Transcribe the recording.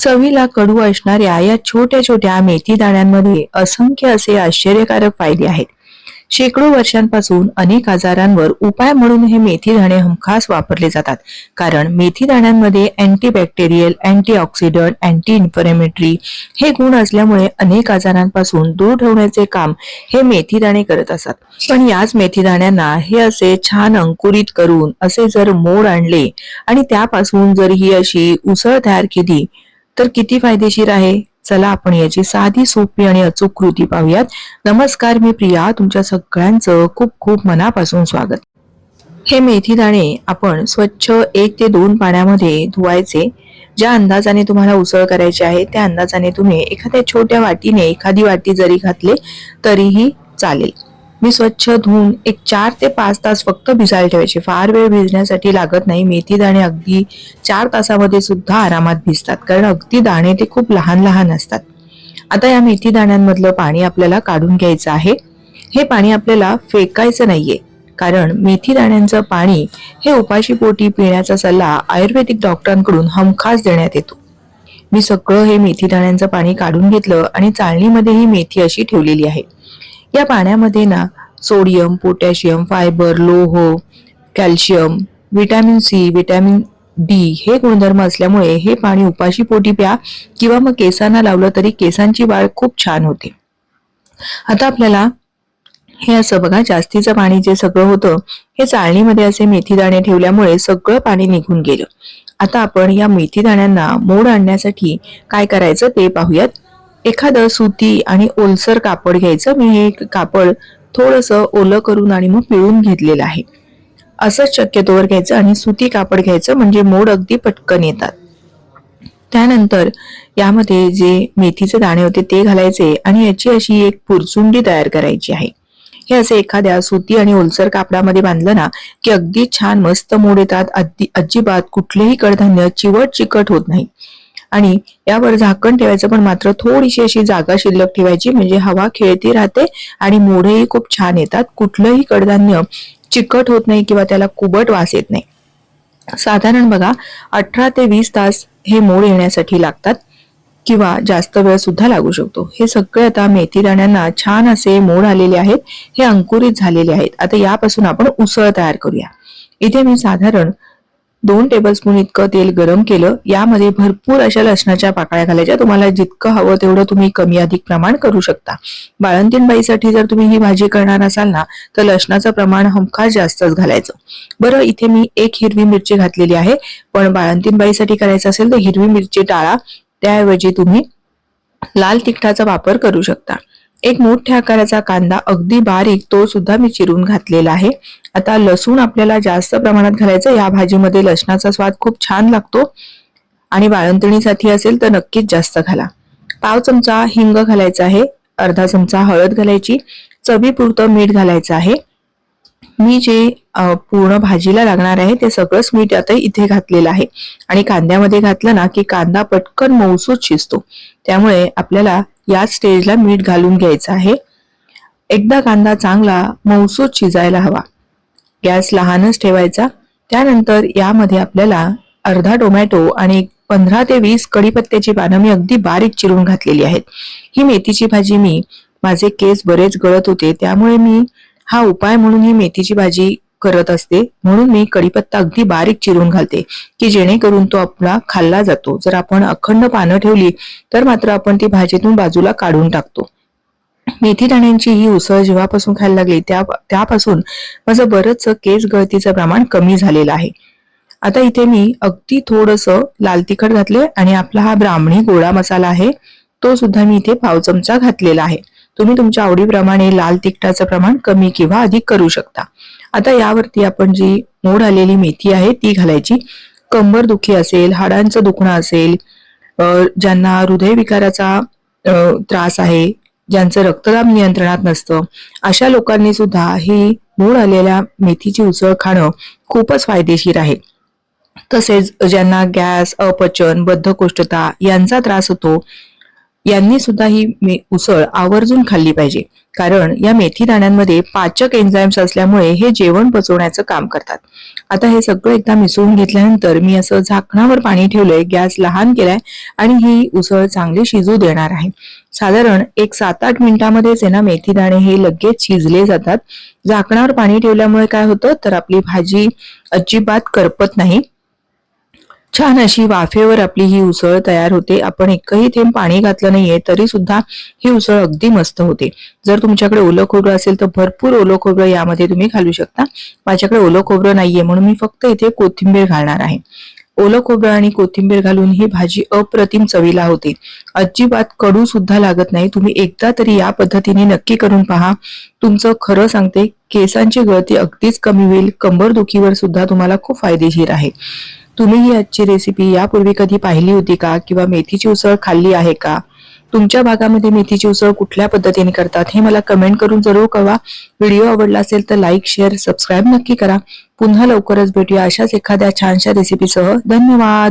चवीला कडू असणाऱ्या या छोट्या छोट्या मेथी दाण्यांमध्ये असंख्य असे आश्चर्यकारक फायदे आहेत. शेकडो वर्षांपासून अनेक आजारांवर उपाय म्हणून हे मेथी दाणे हमखास वापरले जातात. कारण मेथी दाण्यांमध्ये अँटीबॅक्टेरियल अँटीऑक्सिडंट अँटी इन्फ्लेमेटरी हे गुण असल्यामुळे अनेक आजारांपासून दूर ठेवण्याचे काम हे मेथी दाणे करत असतात. पण याच मेथी दाण्यांना हे असे छान अंकुरित करून असे जर मोड आणले आणि त्यापासून जर ही अशी उसळ तयार केली तर किती फायदेशीर आहे? चला आपण याची साधी सोपी आणि अचूक कृती पाहूयात. नमस्कार मी प्रिया. तुमच्या सगळ्यांचं खूप खूप मनापासून स्वागत. हे मेथी दाणे आपण स्वच्छ एक ते दोन पाण्यामध्ये धुवायचे. ज्या अंदाजाने तुम्हाला उसळ करायची आहे त्या अंदाजाने तुम्ही एखाद्या छोट्या वाटीने एखादी वाटी जरी घातले तरीही चालेल. मी स्वच्छ धुवून एक चार ते पाच तास फक्त भिजायला ठेवायचे. फार वेळ भिजण्यासाठी लागत नाही. मेथी दाणे अगदी चार तासामध्ये सुद्धा आरामात भिजतात. कारण अगदी दाणे ते खूप लहान लहान असतात. आता या मेथी दाण्यांमधलं पाणी आपल्याला काढून घ्यायचं आहे. हे पाणी आपल्याला फेकायचं नाहीये. कारण मेथी दाण्यांचं पाणी हे उपाशी पोटी पिण्याचा सल्ला आयुर्वेदिक डॉक्टरांकडून हमखास देण्यात येतो. मी सगळं हे मेथी दाण्यांचं पाणी काढून घेतलं आणि चाळणीमध्ये ही मेथी अशी ठेवलेली आहे. या पाण्यामध्ये ना सोडियम पोटॅशियम फायबर लोह calcium vitamin C vitamin D हे गुणधर्म असल्यामुळे हे पाणी उपाशी पोटी प्या किंवा मग केसांना लावलं तरी केसांची वाढ खूप छान होते. आता आपल्याला हे असं बघा जास्तीचं पाणी जे सगळं होतं हे चाळणीमध्ये असे मेथी दाणे ठेवल्यामुळे सगळं पाणी निघून गेलं. आता आपण या मेथी दाण्यांना मोड आणण्यासाठी काय करायचं ते पाहूयात. एखादं सुती आणि ओलसर कापड घ्यायचं. मी हे कापड थोडंसं ओलं करून आणि मग पिळून घेतलेलं आहे. असंच शक्यतोवर घ्यायचं आणि सुती कापड घ्यायचं म्हणजे मोड अगदी पटकन येतात. त्यानंतर यामध्ये जे मेथीचे दाणे होते ते घालायचे आणि याची अशी एक पुरचुंडी तयार करायची आहे. हे असे एखाद्या सुती आणि ओलसर कापडामध्ये बांधलं ना की अगदी छान मस्त मोड येतात. अगदी अजिबात कुठलेही कडधान्य चिवट चिकट होत नाही. आणि यावर झाकण ठेवायचं पण मात्र थोडीशी अशी जागा शिल्लक ठेवायची म्हणजे हवा खेळती राहते आणि मोडेही खूप छान येतात. कुठलंही कडधान्य चिकट होत नाही किंवा त्याला कुबट वास येत नाही. साधारण बघा अठरा ते वीस तास हे मोड येण्यासाठी लागतात किंवा जास्त वेळ सुद्धा लागू शकतो. हे सगळे आता मेथी दाण्यांना छान असे मोड आलेले आहेत. हे अंकुरित झालेले आहेत. आता यापासून आपण उसळ तयार करूया. इथे मी साधारण दोन टेबलस्पून इतकं तेल गरम केलं यामध्ये भरपूर अशा लसणाच्या पाकळ्या घालायच्या. तुम्हाला जितकं हवं तेवढं तुम्ही कमी अधिक प्रमाण करू शकता. बाळंतीन बाईसाठी जर तुम्ही ही भाजी करणार असाल ना तर लसणाचं प्रमाण हमखास जास्तच घालायचं. बरं इथे मी एक हिरवी मिरची घातलेली आहे. पण बाळंतीन बाईसाठी करायचं असेल तर हिरवी मिरची टाळा त्याऐवजी तुम्ही लाल तिखटाचा वापर करू शकता. एक मोठ्या आकाराचा कांदा अगदी बारीक तो सुद्धा मी चिरून घातलेला आहे. आता लसूण आपल्याला जास्त प्रमाणात घालायचं या भाजीमध्ये लसणाचा स्वाद खूप छान लागतो. आणि बाळंतणीसाठी असेल तर नक्कीच जास्त घाला. पाव चमचा हिंग घालायचा आहे. अर्धा चमचा हळद घालायची. चवीपुरतं मीठ घालायचं आहे. मी जे पूर्ण भाजीला लागणार आहे ते सगळंच मीठ आता इथे घातलेलं आहे. आणि कांद्यामध्ये घातलं ना की कांदा पटकन मौसूद शिजतो. त्यामुळे आपल्याला या स्टेजला मीठ घालून घ्यायचं आहे. एकदा कांदा चांगला मौसूद शिजायला हवा. गॅस लहानच ठेवायचा. त्यानंतर यामध्ये आपल्याला अर्धा टोमॅटो आणि पंधरा ते वीस कडीपत्त्याची पानं मी अगदी बारीक चिरून घातलेली आहेत. ही मेथीची भाजी मी माझे केस बरेच गळत होते त्यामुळे मी हा उपाय म्हणून ही मेथीची भाजी करत असते. म्हणून मी कडीपत्ता अगदी बारीक चिरून घालते की जेणेकरून तो आपला खाल्ला जातो. जर आपण अखंड पानं ठेवली तर मात्र आपण ती भाजीतून बाजूला काढून टाकतो. मेथी दाण्यांची ही उसळ जेव्हापासून खायला लागली त्या त्यापासून माझं बरंच केस गळतीचं प्रमाण कमी झालेलं आहे. आता इथे मी अगदी थोडस लाल तिखट घातले आणि आपला हा ब्राह्मणी गोळा मसाला आहे तो सुद्धा मी इथे पाव चमचा घातलेला आहे. तुम्ही तुमच्या आवडीप्रमाणे लाल तिखटाचं प्रमाण कमी किंवा अधिक करू शकता. आता यावरती आपण जी मोड आलेली मेथी आहे ती घालायची. कंबर दुखी असेल हाडांचं दुखणं असेल ज्यांना हृदयविकाराचा त्रास आहे ज्यांचं रक्तदाब नियंत्रणात नसतं अशा लोकांनी सुद्धा ही मूळ आलेल्या मेथीची उसळ खाणं खूपच फायदेशीर आहे. तसेच ज्यांना गॅस अपचन बद्धकोष्ठता यांचा त्रास होतो यांनी सुद्धा ही उसळ आवर्जून खाल्ली पाहिजे. कारण या मेथी दाण्यांमध्ये पाचक एन्झाईम्स असल्यामुळे हे जेवण पचवण्याचं काम करतात. आता हे सगळं एकदा मिसळून घेतल्यानंतर मी असं झाकणावर पाणी ठेवलंय गॅस लहान केलाय आणि ही उसळ चांगली शिजू देणार आहे. साधारण एक सात आठ मिनिटामध्येच आहे ना मेथी दाणे हे लगेच शिजले जातात. झाकणावर पाणी ठेवल्यामुळे काय होतं? तर आपली भाजी अजिबात करपत नाही. छान अशी वाफेवर आपली ही उसळ तयार होते. आपण एकही थेंब पाणी घातलं नाहीये तरी सुद्धा ही उसळ अगदी मस्त होते. जर तुमच्याकडे ओलं खोबरं असेल तर भरपूर ओलं खोबरं यामध्ये तुम्ही घालू शकता. माझ्याकडे ओलं खोबरं नाहीये म्हणून मी फक्त इथे कोथिंबीर घालणार आहे. ओलं खोबरं आणि कोथिंबीर घालून ही भाजी अप्रतिम चवीला होते. अजिबात कडू सुद्धा लागत नाही. तुम्ही एकदा तरी या पद्धतीने नक्की करून पहा. तुमचं खरं सांगते केसांची गळती अगदीच कमी होईल. कंबर दुखीवर सुद्धा तुम्हाला खूप फायदेशीर आहे. तुम्ही ही आजची रेसिपी यापूर्वी कधी पाहिली होती का? किंवा मेथीची उसळ खाल्ली आहे का? तुमच्या भागामध्ये मेथीची उसळ कुठल्या पद्धतीने करतात? हे मला कमेंट करून जरूर कळवा. व्हिडिओ आवडला असेल तर लाईक शेअर सबस्क्राईब नक्की करा. पुन्हा लवकरच भेटूया अशाच एखाद्या छानशा रेसिपीसह धन्यवाद!